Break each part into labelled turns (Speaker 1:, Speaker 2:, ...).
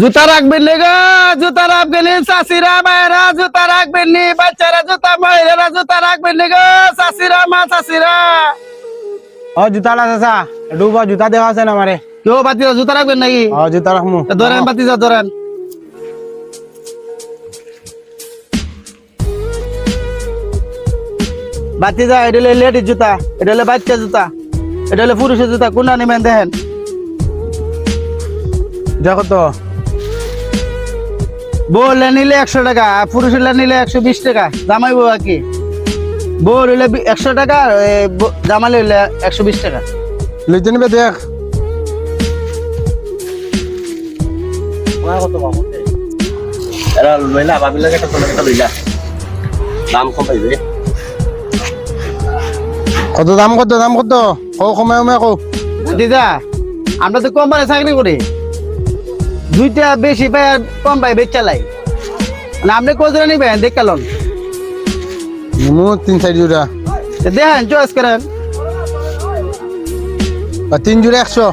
Speaker 1: জুতা রাখবেন নি গো জুতা রাখবেন নি চাষিরা মায়েরা জুতা রাখবেন নি বাচ্চারা জুতা মহিলারা জুতা রাখবেন নি গো চাষিরা মা চাষিরা
Speaker 2: ও জুতাটা চাচা ডুব জুতা দেওয়া আছে না আমারে
Speaker 1: কেউ বাতি জুতা রাখবেন নাকি
Speaker 2: ও জুতা রাখমু
Speaker 1: তা ধরেন বাতি যা ধরেন বাতি যা এটা হলো লেডিস জুতা এটা হলো বাচ্চা জুতা এটা হলো পুরুষের জুতা কোনটা নেবেন দেখেন
Speaker 2: দেখো তো
Speaker 1: বউলে নিলে একশো টাকা আর পুরুষের নিলে একশো বিশ টাকা জামাই বউ আর কি। বউ হইলে একশো টাকা আর জামাই হইলে একশো বিশ টাকা।
Speaker 2: লইতে নিবে দেখ।
Speaker 3: এরা লইলা ভাবিলাকে একটা একটা লইলা। দাম কম পাইবে
Speaker 2: কত দাম কত দাম কত? কও কমাই কমাই
Speaker 1: দিদা আমরা তো কোম্পানি চাকরি করি। দুইটা বেশি পাই আর কম পাই বেচ চালাই মানে আপনি কোজরা নিবেন? দেখালন
Speaker 2: নিমু তিন চার জোড়া।
Speaker 1: দেখেন চয়েস করেন।
Speaker 2: তিন জোড়া একশো।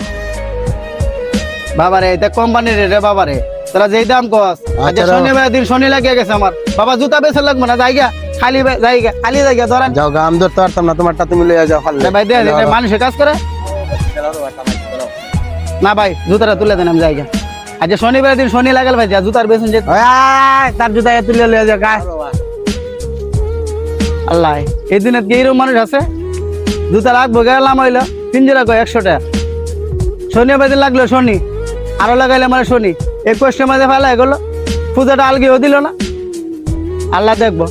Speaker 1: বাবারে এটা কোম্পানির রে বাবারে। তোরা যেই দাম কস আচ্ছা
Speaker 2: আচ্ছা,
Speaker 1: শনিবার দিন শনি লাগিয়ে গেছে আমার। বাবা জুতা বেছে লাগবে না জায়গা খালি জায়গা খালি জায়গা ধরেন।
Speaker 2: যাও গা আমি ধরতে পারতাম না তোমারটা তুমি লইয়া যাও খালি।
Speaker 1: ভাই দেখ মানুষের কাজ করে। না ভাই জুতাটা তুলে দেন আমি জায়গা। আচ্ছা শনিবার দিন শনি লাগাল ভাই যা জুতার বেসন যে
Speaker 2: তার জুতা তুলে লইয়া যাও গায়ে।
Speaker 1: আল্লাহ এই দিনে কি এরকম মানুষ আছে? জুতা রাখব গেলাম হইল তিন জোড়া কয় একশো টাকা শনিবার দিন লাগল শনি আরও লাগাইলে মানে শনি। একুশটা মাঝে ফেলা এগুলো পূজাটা আলগেও দিল না। আল্লাহ দেখব।